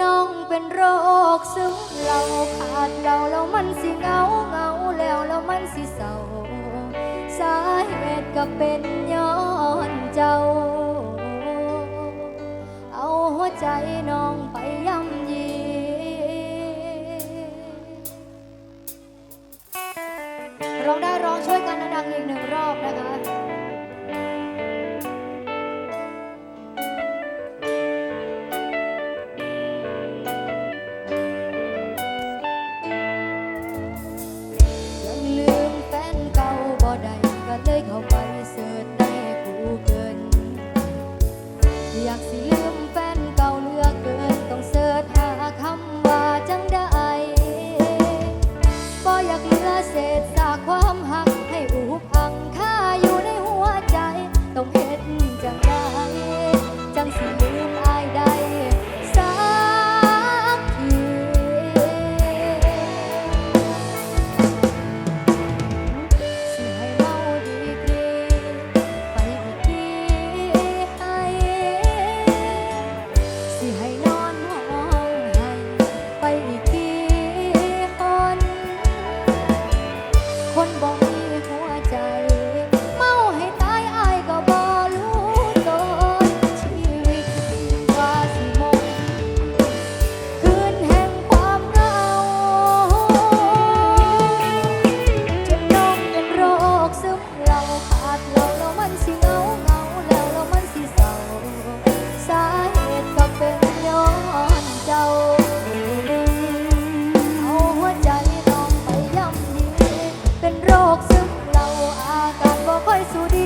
น้องเป็นโรคซึมเราขาดเราแล้วมันสิเงาเงาแล้วแล้วมันสิเศร้าสาเหตุก็เป็นย้อนเจ้า เอาหัวใจน้องไปย้ำยีร้องได้ร้องช่วยกันดังอีกหนึ่งรอบนะคะ สุด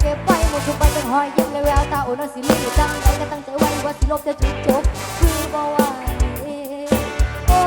เก็บไว้หมดทุกใบต้องหอยยิ้มเลยแววตาโอ้น้อยสิลืมตั้งใจก็ตั้งใจไว้ว่าสิลบจะจุดจบคือบ่ไหวโอ้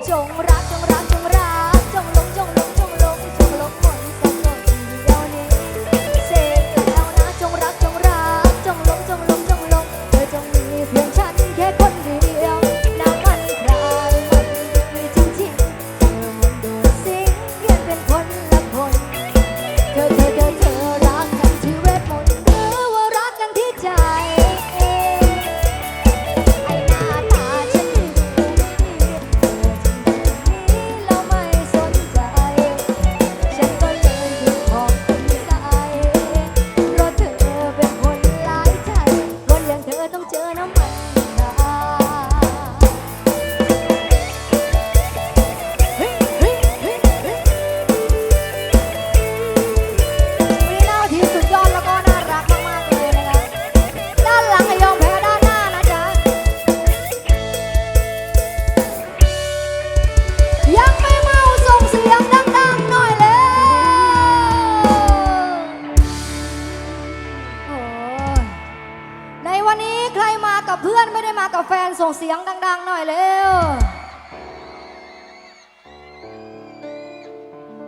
就。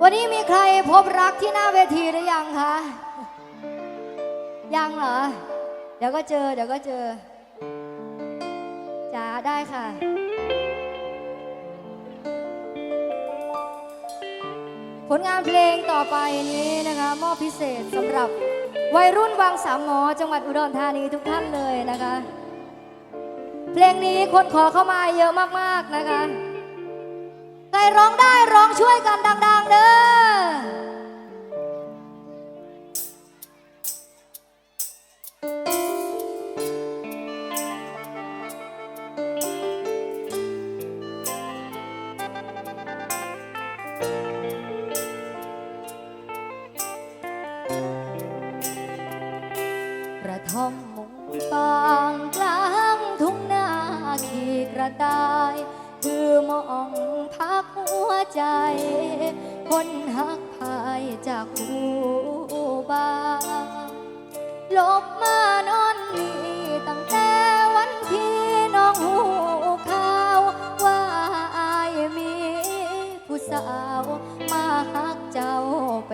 วันนี้มีใครพบรักที่หน้าเวทีหรือยังคะ ยังเหรอ เดี๋ยวก็เจอ เดี๋ยวก็เจอจ้าได้ค่ะ ผลงานเพลงต่อไปนี้นะคะ มอบพิเศษสำหรับวัยรุ่นวังสามหมอจังหวัดอุดรธานีทุกท่านเลยนะคะ เพลงนี้คนขอเข้ามาเยอะมากๆนะคะ ร้องได้ร้องช่วยกันดัง ๆ เด้อ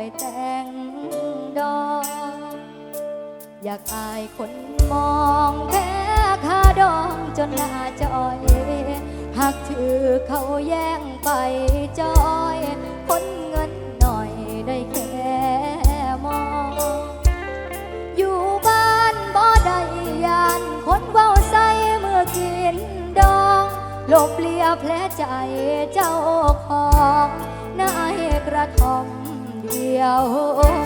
ไปแต่งดอก อยากอายคนมองแค่ค่าดองจนหน้าจอยหากถือเขาแย่งไปจอยคนเงินหน่อยได้แค่มอง อยู่บ้านบ่ได้ยานคนเว้าใสเมื่อกินดองลบเลียแผลใจเจ้าของนายกระทอง ยว